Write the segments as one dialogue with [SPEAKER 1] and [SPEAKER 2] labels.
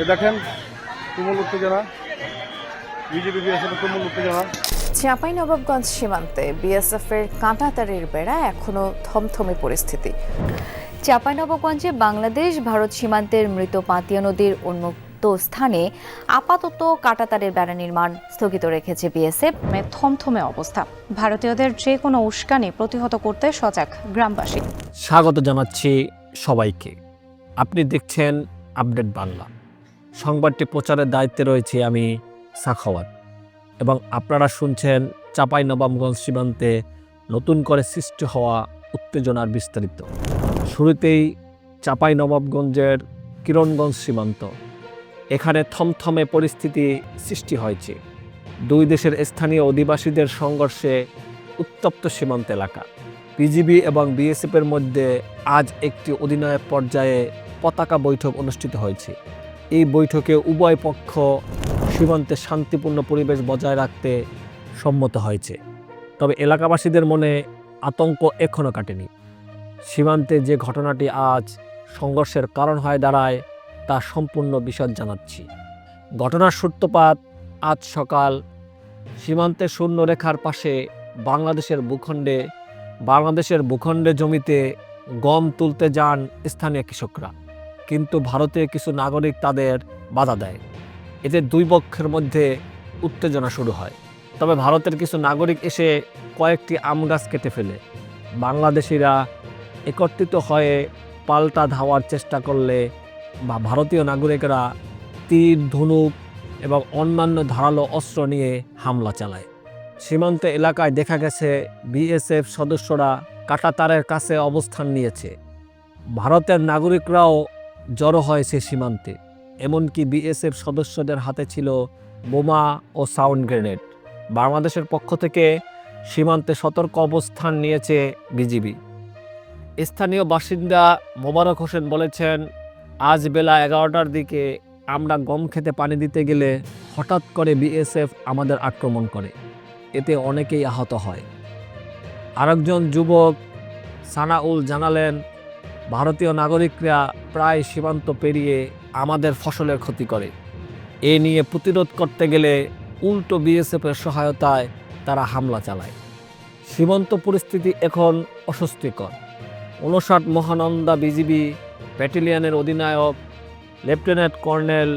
[SPEAKER 1] এ দেখেন তুমুল উত্তেজনা। বিজেপি বিএসএফ তুমুল উত্তেজনা।
[SPEAKER 2] চাঁপাই নবাবগঞ্জ সীমান্তে বিএসএফের কাঁটাতারের বেড়া এখনও থমথমে পরিস্থিতি।
[SPEAKER 3] চাঁপাইনবাবগঞ্জে বাংলাদেশ ভারত সীমান্তের মৃত পাতিয়া নদীর উন্মুক্ত স্থানে আপাতত কাটাতারের বেড়া নির্মাণ স্থগিত রেখেছে বিএসএফ।
[SPEAKER 4] মে থমথমে অবস্থা। ভারতীয়দের যে কোনো উস্কানি প্রতিহত করতে সজাগ গ্রামবাসী।
[SPEAKER 5] স্বাগত জানাচ্ছি সবাইকে। আপনি দেখছেন আপডেট বাংলা। সংবাদটি প্রচারের দায়িত্বে রয়েছে আমি সাখাওয়াত। এবং আপনারা শুনছেন চাপাই নবাবগঞ্জ সীমান্তে নতুন করে সৃষ্টি হওয়া উত্তেজনার বিস্তারিত। শুরুতেই চাপাই নবাবগঞ্জের কিরণগঞ্জ সীমান্ত। এখানে থমথমে পরিস্থিতি সৃষ্টি হয়েছে। দুই দেশের স্থানীয় অধিবাসীদের সংঘর্ষে উত্তপ্ত সীমান্ত এলাকা। পিজিবি এবং বিএসএফের মধ্যে আজ একটি অধিনায়ক পর্যায়ে পতাকা বৈঠক অনুষ্ঠিত হয়েছে। এই বৈঠকে উভয় পক্ষ সীমান্তে শান্তিপূর্ণ পরিবেশ বজায় রাখতে সম্মত হয়েছে। তবে এলাকাবাসীদের মনে আতঙ্ক এখনও কাটেনি। সীমান্তে যে ঘটনাটি আজ সংঘর্ষের কারণ হয়ে দাঁড়ায়, তা সম্পূর্ণ বিশদ জানাচ্ছি। ঘটনার সূত্রপাত আজ সকাল সীমান্তে শূন্যরেখার পাশে বাংলাদেশের ভূখণ্ডে বাংলাদেশের ভূখণ্ডে জমিতে গম তুলতে যান স্থানীয় কৃষকরা। কিন্তু ভারতে কিছু নাগরিক তাদের বাধা দেয়। এতে দুই পক্ষের মধ্যে উত্তেজনা শুরু হয়। তবে ভারতের কিছু নাগরিক এসে কয়েকটি আম গাছ কেটে ফেলে। বাংলাদেশিরা একত্রিত হয়ে পাল্টা ধাওয়ার চেষ্টা করলে বা ভারতীয় নাগরিকরা তীর, ধনুক এবং অন্যান্য ধারালো অস্ত্র নিয়ে হামলা চালায়। সীমান্ত এলাকায় দেখা গেছে বিএসএফ সদস্যরা কাটাতারের কাছে অবস্থান নিয়েছে। ভারতের নাগরিকরাও জড়ো হয়েছে সীমান্তে, এমনকি বিএসএফ সদস্যদের হাতে ছিল বোমা ও সাউন্ড গ্রেনেড। বাংলাদেশের পক্ষ থেকে সীমান্তে সতর্ক অবস্থান নিয়েছে বিজিবি। স্থানীয় বাসিন্দা মোবারক হোসেন বলেছেন, আজ বেলা এগারোটার দিকে আমরা গম খেতে পানি দিতে গেলে হঠাৎ করে বিএসএফ আমাদের আক্রমণ করে। এতে অনেকেই আহত হয়। আরেকজন যুবক সানাউল জানালেন, ভারতীয় নাগরিকরা প্রায় সীমান্ত পেরিয়ে আমাদের ফসলের ক্ষতি করে। এ নিয়ে প্রতিরোধ করতে গেলে উল্টো বিএসএফের সহায়তায় তারা হামলা চালায়। সীমান্ত পরিস্থিতি এখন অস্বস্তিকর। উনষাট মহানন্দা বিজিবি ব্যাটালিয়নের অধিনায়ক, লেফটেন্যান্ট কর্নেল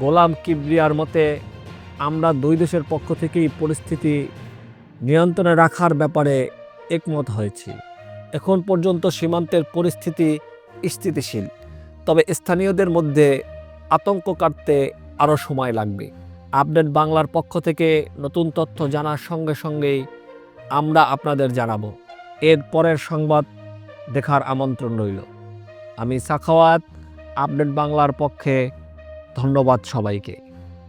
[SPEAKER 5] গোলাম কিবরিয়ার মতে, আমরা দুই দেশের পক্ষ থেকেই পরিস্থিতি নিয়ন্ত্রণে রাখার ব্যাপারে একমত হয়েছি। এখন পর্যন্ত সীমান্তের পরিস্থিতি স্থিতিশীল, তবে স্থানীয়দের মধ্যে আতঙ্ক কাটতে আরও সময় লাগবে। আপডেট বাংলার পক্ষ থেকে নতুন তথ্য জানার সঙ্গে সঙ্গেই আমরা আপনাদের জানাব। এর পরের সংবাদ দেখার আমন্ত্রণ রইল। আমি সাখাওয়াত, আপডেট বাংলার পক্ষে ধন্যবাদ সবাইকে।